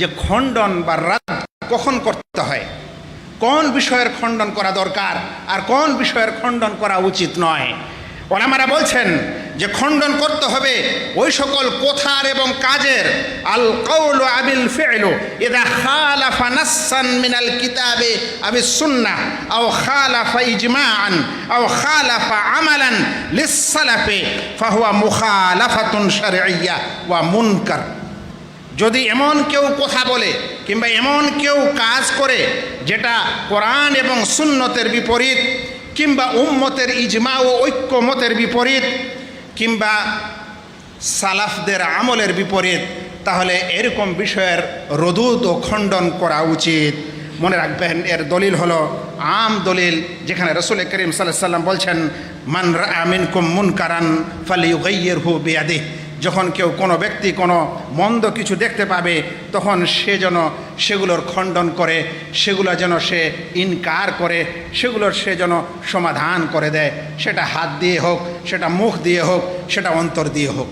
যে খণ্ডন বা রাদ কখন করতে হয়? কোন বিষয়ের খণ্ডন করা দরকার আর কোন বিষয়ের খণ্ডন করা উচিত নয়? ওলামারা বলছেন যে খণ্ডন করতে হবে ওই সকল কথার এবং কাজের। আল কৌল আবিল ফেলো এদা খালাফা নাসান মিনাল কিতাবে আবি সুন্না আও খালাফা ইজমান আও খালাফা আমালান লিসালাফে ফাহুয়া মুখালাফাতুন শারঈয়া ওয়া মুনকার। যদি এমন কেউ কথা বলে কিংবা এমন কেউ কাজ করে যেটা কোরআন এবং সুন্নতের বিপরীত, কিংবা উম্মতের ইজমা ও ঐক্যমতের বিপরীত, কিংবা সালাফদের আমলের বিপরীত, তাহলে এরকম বিষয়ের রদুদ ও খণ্ডন করা উচিত। মনে রাখবেন, এর দলিল হলো আম দলিল, যেখানে রসুল করিম সাল্লাহ সাল্লাম বলছেন, মান আমিন কুম মুন কারান ফালি গৈয়ের হু বেয়াদে যখন কেউ কোনো ব্যক্তি কোনো মন্দ কিছু দেখতে পাবে, তখন সে যেন সেগুলোর খণ্ডন করে, সেগুলো যেন সে ইনকার করে, সেগুলোর সে যেন সমাধান করে দেয়। সেটা হাত দিয়ে হোক, সেটা মুখ দিয়ে হোক, সেটা অন্তর দিয়ে হোক।